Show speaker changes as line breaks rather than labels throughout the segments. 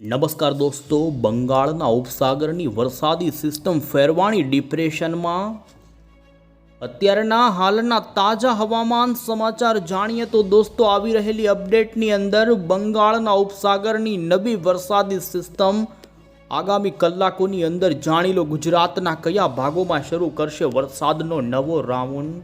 નમસ્કાર દોસ્તો, બંગાળના ઉપસાગરની વરસાદી સિસ્ટમ ફેરવાણી ડિપ્રેશનમાં? અત્યારના હાલના તાજા હવામાન સમાચાર જાણીએ તો દોસ્તો, આવી રહેલી અપડેટની અંદર બંગાળના ઉપસાગરની નવી વરસાદી સિસ્ટમ આગામી કલાકોની અંદર જાણી લો. ગુજરાતના કયા ભાગોમાં શરૂ કરશે વરસાદનો નવો રાઉન્ડ?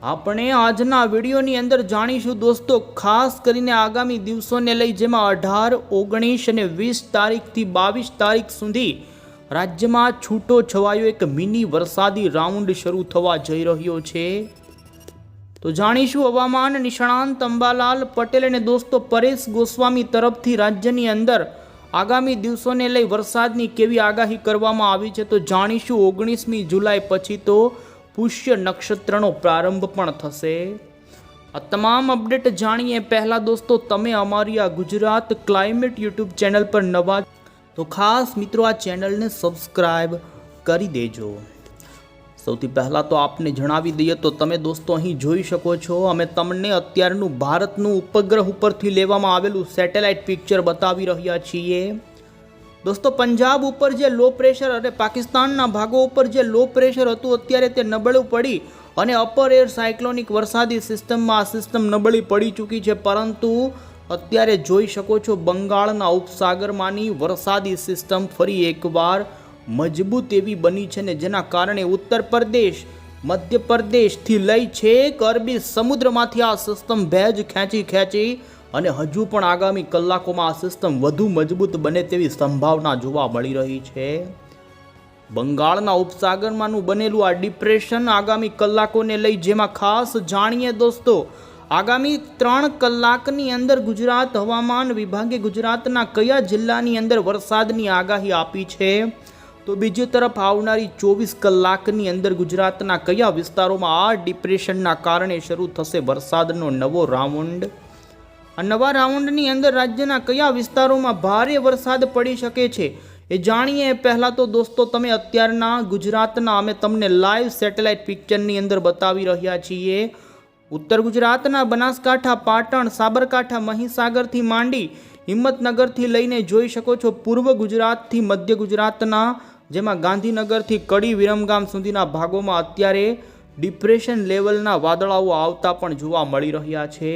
આપણે આજના વિડીયોની અંદર જાણીશું દોસ્તો, ખાસ કરીને આગામી દિવસોને લઈ જેમાં અઢાર, ઓગણીસ અને વીસ તારીખથી બાવીસ તારીખ સુધી રાજ્યમાં છૂટો છવાયો એક મિની વરસાદી રાઉન્ડ શરૂ થવા જઈ રહ્યો છે. તો જાણીશું હવામાન નિષ્ણાંત અંબાલાલ પટેલ અને દોસ્તો પરેશ ગોસ્વામી તરફથી રાજ્યની અંદર આગામી દિવસોને લઈ વરસાદની કેવી આગાહી કરવામાં આવી છે તો જાણીશું ઓગણીસમી જુલાઈ પછી તો પુષ્ય નક્ષત્રનો પ્રારંભ પણ થશે. આ તમામ અપડેટ જાણીએ પહેલાં દોસ્તો, તમે અમારી આ ગુજરાત ક્લાઇમેટ યુટ્યુબ ચેનલ પર નવા તો ખાસ મિત્રો આ ચેનલને સબસ્ક્રાઈબ કરી દેજો. સૌથી પહેલાં તો આપને જણાવી દઈએ તો તમે દોસ્તો અહીં જોઈ શકો છો, અમે તમને અત્યારનું ભારતનું ઉપગ્રહ ઉપરથી લેવામાં આવેલું સેટેલાઇટ પિક્ચર બતાવી રહ્યા છીએ. દોસ્તો, પંજાબ ઉપર જે લો પ્રેશર અને પાકિસ્તાનના ભાગો ઉપર જે લો પ્રેશર હતું, અત્યારે તે નબળું પડી અને અપર એર સાયક્લોનિક વરસાદી સિસ્ટમમાં આ સિસ્ટમ નબળી પડી ચૂકી છે. પરંતુ અત્યારે જોઈ શકો છો, બંગાળના ઉપસાગરમાંની વરસાદી સિસ્ટમ ફરી એકવાર મજબૂત એવી બની છે ને જેના કારણે ઉત્તર પ્રદેશ મધ્યપ્રદેશથી લઈ છેક અરબી સમુદ્રમાંથી આ સિસ્ટમ ભેજ ખેંચી ખેંચી અને હજુ પણ આગામી કલાકોમાં આ સિસ્ટમ વધુ મજબૂત બને તેવી સંભાવના જોવા મળી રહી છે. બંગાળના ઉપસાગરમાંનું બનેલું આ ડિપ્રેશન આગામી કલાકોને લઈ જેમાં ખાસ જાણીએ દોસ્તો, આગામી ત્રણ કલાકની અંદર ગુજરાત હવામાન વિભાગે ગુજરાતના કયા જિલ્લાની અંદર વરસાદની આગાહી આપી છે? તો બીજી તરફ આવનારી ચોવીસ કલાકની અંદર ગુજરાતના કયા વિસ્તારોમાં આ ડિપ્રેશનના કારણે શરૂ થશે વરસાદનો નવો રાઉન્ડ આ નવા રાઉન્ડની અંદર રાજ્યના કયા વિસ્તારોમાં ભારે વરસાદ પડી શકે છે એ જાણીએ. પહેલાં તો દોસ્તો, તમે અત્યારના ગુજરાતના, અમે તમને લાઈવ સેટેલાઇટ પિક્ચરની અંદર બતાવી રહ્યા છીએ. ઉત્તર ગુજરાતના બનાસકાંઠા, પાટણ, સાબરકાંઠા, મહીસાગરથી માંડી હિંમતનગરથી લઈને જોઈ શકો છો પૂર્વ ગુજરાતથી મધ્ય ગુજરાતના, જેમાં ગાંધીનગરથી કડી વિરમગામ સુધીના ભાગોમાં અત્યારે ડિપ્રેશન લેવલના વાદળાઓ આવતા પણ જોવા મળી રહ્યા છે.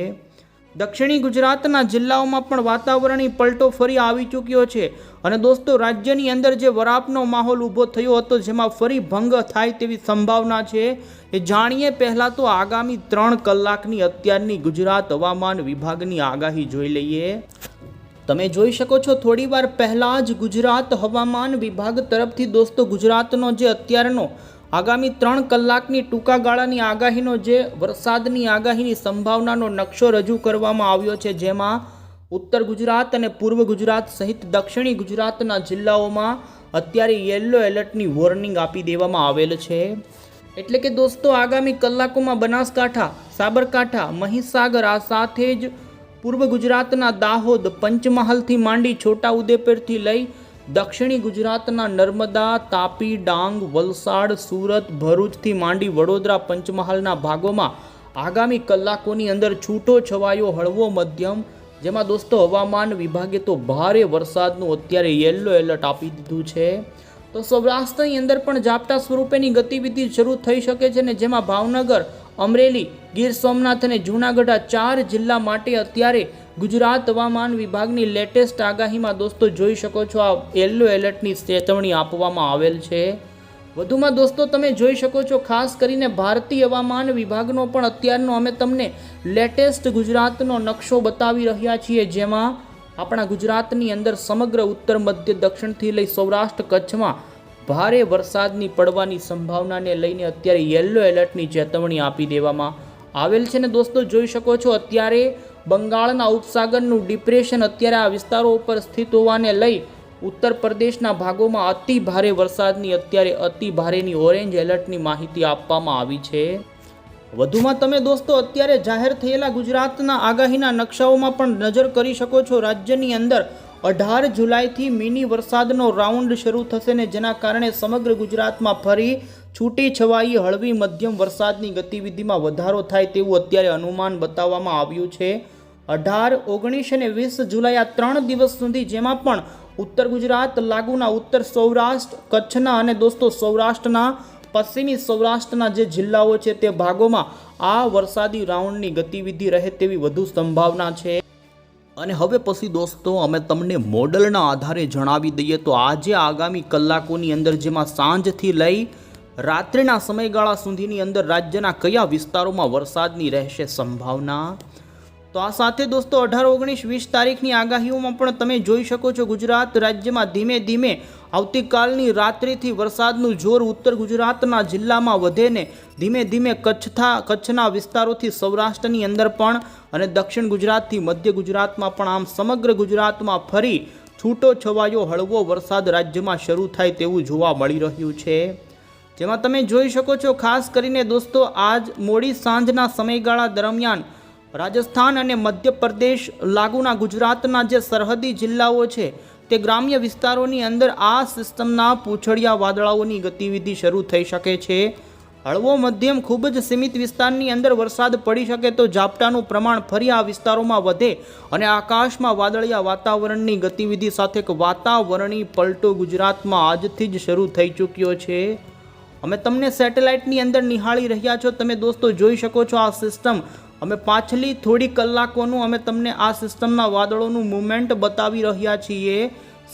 દક્ષિણી ગુજરાતના જિલ્લાઓમાં પણ વાતાવરણની પલટો ફરી આવી ચૂક્યો છે. અને દોસ્તો, રાજ્યની અંદર જે વરાપનો માહોલ ઊભો થયો હતો, જેમાં ફરી ભંગ થાય તેવી સંભાવના છે, એ જાણીએ પહેલાં તો આગામી ત્રણ કલાકની અત્યારની ગુજરાત હવામાન વિભાગની આગાહી જોઈ લઈએ. તમે જોઈ શકો છો થોડી વાર પહેલાં જ ગુજરાત હવામાન વિભાગ તરફથી દોસ્તો, ગુજરાતનો જે અત્યારનો આગામી ત્રણ કલાકની ટૂંકા ગાળાની આગાહીનો જે વરસાદની આગાહીની સંભાવનાનો નકશો રજૂ કરવામાં આવ્યો છે, જેમાં ઉત્તર ગુજરાત અને પૂર્વ ગુજરાત સહિત દક્ષિણી ગુજરાતના જિલ્લાઓમાં અત્યારે યલો એલર્ટની વોર્નિંગ આપી દેવામાં આવેલ છે. એટલે કે દોસ્તો, આગામી કલાકોમાં બનાસકાંઠા, સાબરકાંઠા, મહીસાગર આ સાથે જ પૂર્વ ગુજરાતના દાહોદ, પંચમહાલથી માંડી છોટા ઉદેપુરથી લઈ દક્ષિણી ગુજરાતના નર્મદા, તાપી, ડાંગ, વલસાડ, સુરત, ભરૂચથી માંડી વડોદરા પંચમહાલના ભાગોમાં આગામી કલાકોની અંદર છૂટો છવાયો હળવો મધ્યમ. જેમાં દોસ્તો હવામાન વિભાગે તો ભારે વરસાદનું અત્યારે યેલો એલર્ટ આપી દીધું છે. તો સૌરાષ્ટ્રની અંદર પણ ઝાપટા સ્વરૂપેની ગતિવિધિ શરૂ થઈ શકે છે ને જેમાં ભાવનગર, અમરેલી, ગીર સોમનાથ અને જૂનાગઢ આ ચાર જિલ્લા માટે અત્યારે ગુજરાત હવામાન વિભાગની લેટેસ્ટ આગાહીમાં દોસ્તો જોઈ શકો છો, આ યલો એલર્ટની ચેતવણી આપવામાં આવેલ છે. વધુમાં દોસ્તો તમે જોઈ શકો છો, ખાસ કરીને ભારતીય હવામાન વિભાગનો પણ અત્યારનો અમે તમને લેટેસ્ટ ગુજરાતનો નકશો બતાવી રહ્યા છીએ, જેમાં આપણા ગુજરાતની અંદર સમગ્ર ઉત્તર, મધ્ય, દક્ષિણથી લઈ સૌરાષ્ટ્ર કચ્છમાં ભારે વરસાદની પડવાની સંભાવનાને લઈને અત્યારે યલો એલર્ટની ચેતવણી આપી દેવામાં આવેલ છે. ને દોસ્તો જોઈ શકો છો, અત્યારે બંગાળના ઉપસાગરનું ડિપ્રેશન અત્યારે આ વિસ્તારો ઉપર સ્થિત હોવાને લઈ ઉત્તર પ્રદેશના ભાગોમાં અતિ ભારે વરસાદની અત્યારે અતિ ભારેની ઓરેન્જ એલર્ટની માહિતી આપવામાં આવી છે. વધુમાં તમે દોસ્તો અત્યારે જાહેર થયેલા ગુજરાતના આગાહીના નકશાઓમાં પણ નજર કરી શકો છો. રાજ્યની અંદર અઢાર જુલાઈથી મિની વરસાદનો રાઉન્ડ શરૂ થશે ને જેના કારણે સમગ્ર ગુજરાતમાં ફરી છૂટી છવાઈ હળવી મધ્યમ વરસાદની ગતિવિધિમાં વધારો થાય તેવું અત્યારે અનુમાન બતાવવામાં આવ્યું છે. અઢાર, ઓગણીસ અને વીસ જુલાઈ આ ત્રણ દિવસ સુધી જેમાં પણ ઉત્તર ગુજરાત, લાગુના ઉત્તર સૌરાષ્ટ્ર, કચ્છના અને દોસ્તો સૌરાષ્ટ્રના, પશ્ચિમી સૌરાષ્ટ્રના જે જિલ્લાઓ છે તે ભાગોમાં આ વરસાદી રાઉન્ડની ગતિવિધિ રહે તેવી વધુ સંભાવના છે. અને હવે પછી દોસ્તો, અમે તમને મોડલના આધારે જણાવી દઈએ તો આજે આગામી કલાકોની અંદર જેમાં સાંજથી લઈ રાત્રિના સમયગાળા સુધીની અંદર રાજ્યના કયા વિસ્તારોમાં વરસાદની રહેશે સંભાવના? તો આ સાથે દોસ્તો, અઢાર, ઓગણીસ, વીસ તારીખની આગાહીઓમાં પણ તમે જોઈ શકો છો ગુજરાત રાજ્યમાં ધીમે ધીમે આવતીકાલની રાત્રિથી વરસાદનું જોર ઉત્તર ગુજરાતના જિલ્લામાં વધેને ધીમે ધીમે કચ્છથા, કચ્છના વિસ્તારોથી સૌરાષ્ટ્રની અંદર પણ અને દક્ષિણ ગુજરાતથી મધ્ય ગુજરાતમાં પણ આમ સમગ્ર ગુજરાતમાં ફરી છૂટો છવાયો હળવો વરસાદ રાજ્યમાં શરૂ થાય તેવું જોવા મળી રહ્યું છે. જેમાં તમે જોઈ શકો છો, ખાસ કરીને દોસ્તો, આજ મોડી સાંજના સમયગાળા દરમિયાન રાજસ્થાન અને મધ્યપ્રદેશ લાગુના ગુજરાતના જે સરહદી જિલ્લાઓ છે, તે ગ્રામ્ય વિસ્તારોની અંદર આ સિસ્ટમના પૂંછડિયા વાદળાઓની ગતિવિધિ શરૂ થઈ શકે છે. હળવો મધ્યમ ખૂબ જ સીમિત વિસ્તારની અંદર વરસાદ પડી શકે તો ઝાપટાનું પ્રમાણ ફરી આ વિસ્તારોમાં વધે અને આકાશમાં વાદળિયા વાતાવરણની ગતિવિધિ સાથે એક વાતાવરણી પલટો ગુજરાતમાં આજથી જ શરૂ થઈ ચૂક્યો છે. અમે તમને સેટેલાઇટની અંદર નિહાળી રહ્યા છો. તમે દોસ્તો જોઈ શકો છો આ સિસ્ટમ. અમે પાછલી થોડી કલાકોનું અમે તમને આ સિસ્ટમના વાદળોનું મુવમેન્ટ બતાવી રહ્યા છીએ.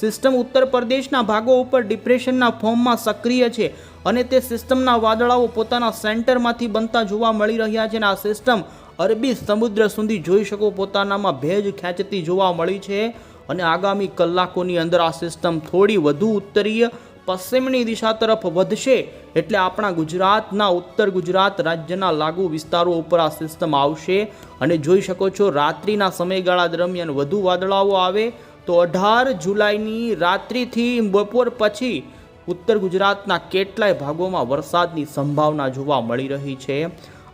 સિસ્ટમ ઉત્તર પ્રદેશના ભાગો ઉપર ડિપ્રેશનના ફોર્મમાં સક્રિય છે અને તે સિસ્ટમના વાદળાઓ પોતાના સેન્ટરમાંથી બનતા જોવા મળી રહ્યા છે અને આ સિસ્ટમ અરબી સમુદ્ર સુધી જોઈ શકો પોતાનામાં ભેજ ખેંચતી જોવા મળી છે અને આગામી કલાકોની અંદર આ સિસ્ટમ થોડી વધુ ઉત્તરીય પશ્ચિમની દિશા તરફ વધશે એટલે આપણા ગુજરાતના ઉત્તર ગુજરાત રાજ્યના લાગુ વિસ્તારો ઉપર આ સિસ્ટમ આવશે. અને જોઈ શકો છો, રાત્રિના સમયગાળા દરમિયાન વધુ વાદળાઓ આવે તો અઢાર જુલાઈની રાત્રિથી બપોર પછી ઉત્તર ગુજરાતના કેટલાય ભાગોમાં વરસાદની સંભાવના જોવા મળી રહી છે.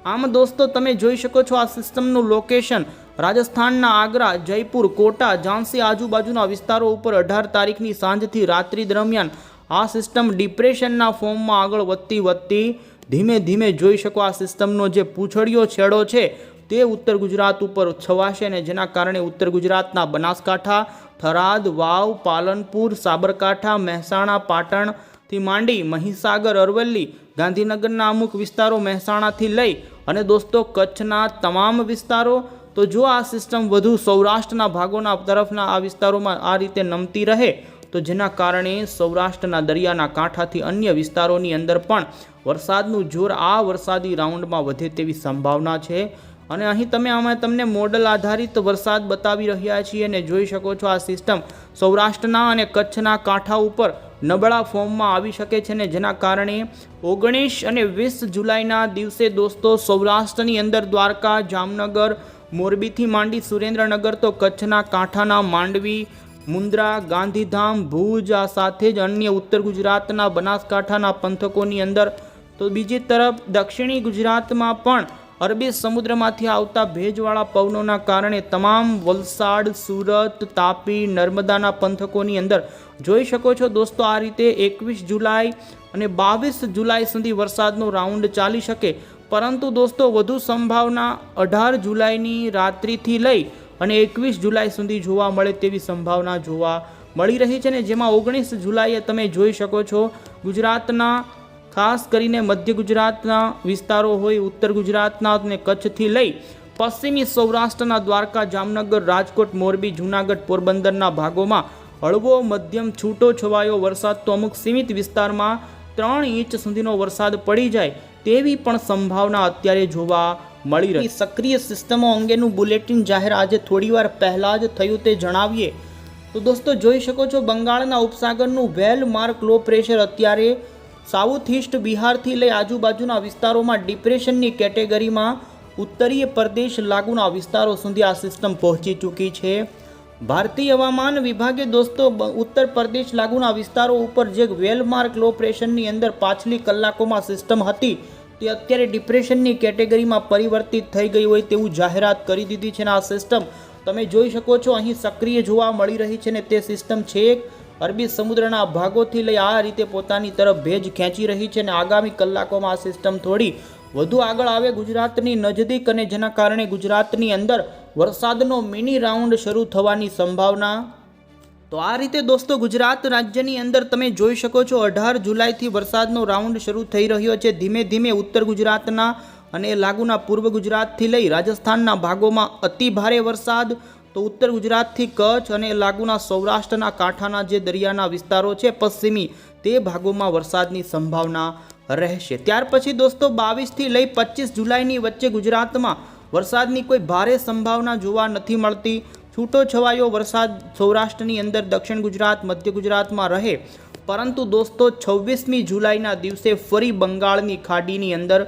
આમ દોસ્તો, તમે જોઈ શકો છો આ સિસ્ટમનું લોકેશન રાજસ્થાનના આગ્રા, જયપુર, કોટા, ઝાંસી આજુબાજુના વિસ્તારો ઉપર અઢાર તારીખની સાંજથી રાત્રિ દરમિયાન આ સિસ્ટમ ડિપ્રેશનના ફોર્મમાં આગળ વધતી વધતી ધીમે ધીમે જોઈ શકો આ સિસ્ટમનો જે પૂંછડીયો છેડો છે, તે ઉત્તર ગુજરાત ઉપર છવાશે અને જેના કારણે ઉત્તર ગુજરાતના બનાસકાંઠા, થરાદ, વાવ, પાલનપુર, સાબરકાંઠા, મહેસાણા પાટણથી માંડી મહીસાગર, અરવલ્લી, ગાંધીનગરના અમુક વિસ્તારો મહેસાણાથી લઈ અને દોસ્તો કચ્છના તમામ વિસ્તારો. તો જો આ સિસ્ટમ વધુ સૌરાષ્ટ્રના ભાગોના તરફના આ વિસ્તારોમાં આ રીતે નમતી રહે તો જેના કારણે સૌરાષ્ટ્રના દરિયાના કાંઠાથી અન્ય વિસ્તારોની અંદર પણ વરસાદનું જોર આ વરસાદી રાઉન્ડમાં વધે તેવી સંભાવના છે. અને અહીં તમે અમે તમને મોડલ આધારિત વરસાદ બતાવી રહ્યા છીએ અને જોઈ શકો છો આ સિસ્ટમ સૌરાષ્ટ્રના અને કચ્છના કાંઠા ઉપર નબળા ફોર્મમાં આવી શકે છે ને જેના કારણે ઓગણીસ અને વીસ જુલાઈના દિવસે દોસ્તો સૌરાષ્ટ્રની અંદર દ્વારકા, જામનગર, મોરબીથી માંડી સુરેન્દ્રનગર તો કચ્છના કાંઠાના માંડવી મુન્દ્રા, ગાંધીધામ, ભુજ, આ સાથે જ અન્ય ઉત્તર ગુજરાતના બનાસકાંઠાના પંથકોની અંદર. તો બીજી તરફ દક્ષિણી ગુજરાતમાં પણ અરબી સમુદ્રમાંથી આવતા ભેજવાળા પવનોના કારણે તમામ વલસાડ, સુરત, તાપી, નર્મદાના પંથકોની અંદર. જોઈ શકો છો દોસ્તો, આ રીતે એકવીસ જુલાઈ અને બાવીસ જુલાઈ સુધી વરસાદનો રાઉન્ડ ચાલી શકે. પરંતુ દોસ્તો, વધુ સંભાવના અઢાર જુલાઈની રાત્રિથી લઈ અને એકવીસ જુલાઈ સુધી જોવા મળે તેવી સંભાવના જોવા મળી રહી છે ને જેમાં ઓગણીસ જુલાઈએ તમે જોઈ શકો છો, ગુજરાતના, ખાસ કરીને મધ્ય ગુજરાતના વિસ્તારો હોય, ઉત્તર ગુજરાતના અને કચ્છથી લઈ પશ્ચિમી સૌરાષ્ટ્રના દ્વારકા, જામનગર, રાજકોટ, મોરબી, જૂનાગઢ પોરબંદરના ભાગોમાં હળવો, મધ્યમ, છૂટો છવાયો વરસાદ તો અમુક સીમિત વિસ્તારમાં ત્રણ ઇંચ સુધીનો વરસાદ પડી જાય તેવી પણ સંભાવના અત્યારે જોવા મળી રહી. સક્રિય સિસ્ટમો અંગેનું બુલેટિન જાહેર આજે થોડીવાર પહેલાં જ થયું તે જણાવીએ. તો દોસ્તો, જોઈ શકો છો બંગાળના ઉપસાગરનું વેલ માર્ક લો પ્રેશર અત્યારે સાઉથ ઇસ્ટ બિહારથી લઈ આજુબાજુના વિસ્તારોમાં ડિપ્રેશનની કેટેગરીમાં ઉત્તરીય પ્રદેશ લાગુના વિસ્તારો સુધી આ સિસ્ટમ પહોંચી ચૂકી છે. ભારતીય હવામાન વિભાગે દોસ્તો ઉત્તર પ્રદેશ લાગુના વિસ્તારો ઉપર જે વેલમાર્ક લો પ્રેશરની અંદર પાછલી કલાકોમાં સિસ્ટમ હતી તે અત્યારે ડિપ્રેશનની કેટેગરીમાં પરિવર્તિત થઈ ગઈ હોય તેવું જાહેરાત કરી દીધી છે ને આ સિસ્ટમ તમે જોઈ શકો છો, અહીં સક્રિય જોવા મળી રહી છે ને તે સિસ્ટમ છે અરબી સમુદ્રના ભાગોથી લઈ આ રીતે પોતાની તરફ ભેજ ખેંચી રહી છે અને આગામી કલાકોમાં આ સિસ્ટમ થોડી વધુ આગળ આવે. ગુજરાતની નજદીક અને જેના કારણે ગુજરાતની અંદર વરસાદનો મિની રાઉન્ડ શરૂ થવાની સંભાવના તો આ રીતે દોસ્તો ગુજરાત રાજ્યની અંદર તમે જોઈ શકો છો અઢાર જુલાઈથી વરસાદનો રાઉન્ડ શરૂ થઈ રહ્યો છે. ધીમે ધીમે ઉત્તર ગુજરાતના અને લાગુના પૂર્વ ગુજરાતથી લઈ રાજસ્થાનના ભાગોમાં અતિ ભારે વરસાદ. તો ઉત્તર ગુજરાતથી કચ્છ અને લાગુના સૌરાષ્ટ્રના કાંઠાના જે દરિયાના વિસ્તારો છે પશ્ચિમી તે ભાગોમાં વરસાદની સંભાવના રહેશે. ત્યાર પછી દોસ્તો બાવીસથી લઈ પચીસ જુલાઈની વચ્ચે ગુજરાતમાં વરસાદની કોઈ ભારે સંભાવના જોવા નથી મળતી. છૂટો છવાયો વરસાદ સૌરાષ્ટ્રની અંદર દક્ષિણ ગુજરાત, મધ્ય ગુજરાતમાં રહે. પરંતુ દોસ્તો, છવ્વીસમી જુલાઈના દિવસે ફરી બંગાળની ખાડીની અંદર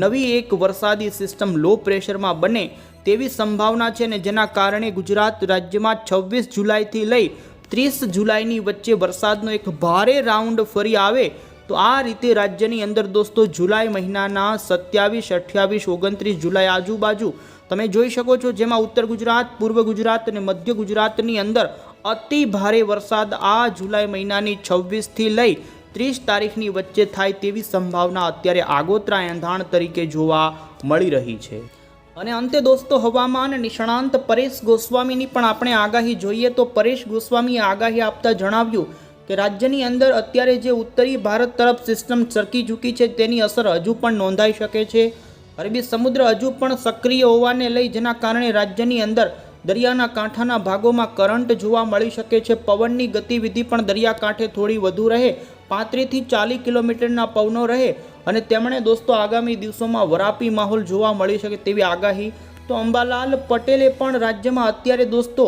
નવી એક વરસાદી સિસ્ટમ લો પ્રેશરમાં બને તેવી સંભાવના છે ને જેના કારણે ગુજરાત રાજ્યમાં છવ્વીસ જુલાઈથી લઈ ત્રીસ જુલાઈની વચ્ચે વરસાદનો એક ભારે રાઉન્ડ ફરી આવે તો આ રીતે રાજ્યની અંદર દોસ્તો જુલાઈ મહિનાના સત્યાવીસ, અઠ્યાવીસ, ઓગણત્રીસ જુલાઈ આજુબાજુ તમે જોઈ શકો છો જેમાં ઉત્તર ગુજરાત, પૂર્વ ગુજરાત અને મધ્ય ગુજરાતની અંદર અતિ ભારે વરસાદ આ જુલાઈ મહિનાની છવ્વીસથી લઈ ત્રીસ તારીખની વચ્ચે થાય તેવી સંભાવના અત્યારે આગોતરા એંધાણ તરીકે જોવા મળી રહી છે. અને અંતે દોસ્તો, હવામાન નિષ્ણાંત પરેશ ગોસ્વામીની પણ આપણે આગાહી જોઈએ તો પરેશ ગોસ્વામીએ આગાહી આપતા જણાવ્યું કે રાજ્યની અંદર અત્યારે જે ઉત્તરી ભારત તરફ સિસ્ટમ સરકી ચૂકી છે તેની અસર હજુ પણ નોંધાઈ શકે છે. અરબી સમુદ્ર હજુ પણ સક્રિય હોવાને લઈ જેના કારણે રાજ્યની અંદર દરિયાના કાંઠાના ભાગોમાં કરંટ જોવા મળી શકે છે. પવનની ગતિવિધિ પણ દરિયાકાંઠે થોડી વધુ રહે. પાંત્રીસથી ચાલીસ કિલોમીટરના પવનો રહે અને તેમણે દોસ્તો આગામી દિવસોમાં વરાપી માહોલ જોવા મળી શકે તેવી આગાહી. તો અંબાલાલ પટેલે પણ રાજ્યમાં અત્યારે દોસ્તો,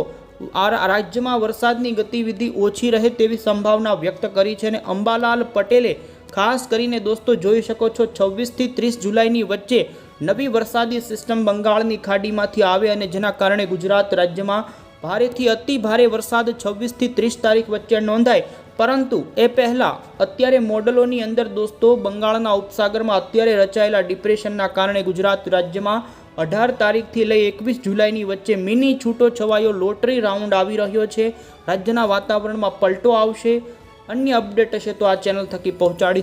આ રાજ્યમાં વરસાદની ગતિવિધિ ઓછી રહે તેવી સંભાવના વ્યક્ત કરી છે અને અંબાલાલ પટેલે ખાસ કરીને દોસ્તો જોઈ શકો છો, છવ્વીસથી ત્રીસ જુલાઈની વચ્ચે નવી વરસાદી સિસ્ટમ બંગાળની ખાડીમાંથી આવે અને જેના કારણે ગુજરાત રાજ્યમાં ભારેથી અતિ ભારે વરસાદ છવ્વીસથી ત્રીસ તારીખ વચ્ચે નોંધાય. પરંતુ એ પહેલાં અત્યારે મોડલોની અંદર દોસ્તો બંગાળના ઉપસાગરમાં અત્યારે રચાયેલા ડિપ્રેશનના કારણે ગુજરાત રાજ્યમાં અઢાર તારીખથી લઈ એકવીસ જુલાઈની વચ્ચે મિની છૂટો છવાયો લોટરી રાઉન્ડ આવી રહ્યો છે. રાજ્યના વાતાવરણમાં પલટો આવશે. અન્ય અપડેટ હશે તો આ ચેનલ થકી પહોંચાડી